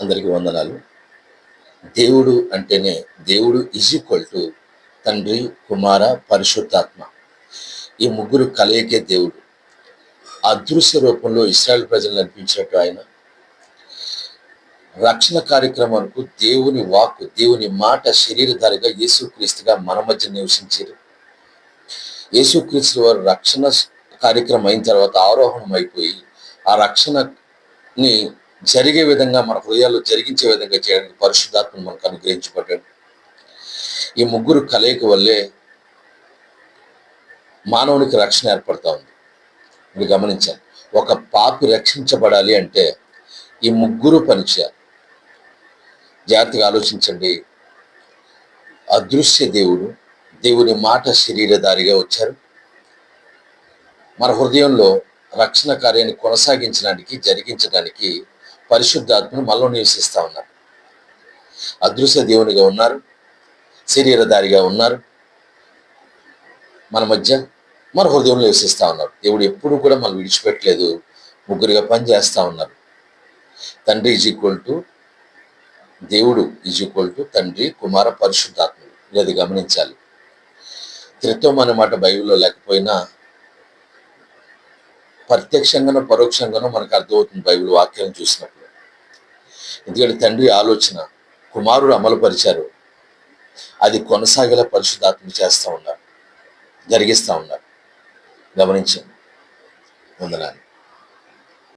అందరికీ వందనాలు. దేవుడు అంటేనే దేవుడు ఈజ్ ఈక్వల్ టు తండ్రి కుమార పరిశుద్ధాత్మ. ఈ ముగ్గురు కలయికే దేవుడు. అదృశ్య రూపంలో ఇస్రాయల్ ప్రజలు నడిపించినట్టు ఆయన. రక్షణ కార్యక్రమానికి దేవుని వాక్కు దేవుని మాట శరీరధారిగా యేసుక్రీస్తుగా మన మధ్య నివసించారు. యేసుక్రీస్తు వారు రక్షణ కార్యక్రమం అయిన తర్వాత ఆరోహణం అయిపోయి ఆ రక్షణని జరిగే విధంగా మన హృదయాల్లో జరిగించే విధంగా చేయడానికి పరిశుద్ధాత్మను మనకు అనుగ్రహించబడ్డాడు. ఈ ముగ్గురు కలయిక వల్లే మానవునికి రక్షణ ఏర్పడతా ఉంది. మీరు గమనించాను ఒక పాపి రక్షించబడాలి అంటే ఈ ముగ్గురు పనిచేయాలి జాగ్రత్తగా ఆలోచించండి. అదృశ్య దేవుడు దేవుని మాట శరీరధారిగా వచ్చారు. మన హృదయంలో రక్షణ కార్యాన్ని కొనసాగించడానికి జరిగించడానికి పరిశుద్ధాత్మను మనలో నివసిస్తూ ఉన్నారు. అదృశ్య దేవునిగా ఉన్నారు. శరీరధారిగా ఉన్నారు. మన మధ్య మన హృదయంలో నివసిస్తూ ఉన్నారు. దేవుడు ఎప్పుడు కూడా మనం విడిచిపెట్టలేదు. ముగ్గురుగా పనిచేస్తూ ఉన్నారు. తండ్రి ఈజ్ ఈక్వల్ టు దేవుడు ఈజ్ ఈక్వల్ టు తండ్రి కుమార పరిశుద్ధాత్ముడు ఇది అది గమనించాలి. త్రిత్వం అన్నమాట బైబిల్లో లేకపోయినా ప్రత్యక్షంగానో పరోక్షంగానో మనకు అర్థమవుతుంది బైబిల్ వాక్యం చూసినప్పుడు. ఎందుకంటే తండ్రి ఆలోచన కుమారుడు అమలుపరిచారు. అది కొనసాగేలా పరిశుద్ధాత్మ చేస్తూ ఉన్నారు. జరిగిస్తూ ఉన్నారు. గమనించండి. వందనాన్ని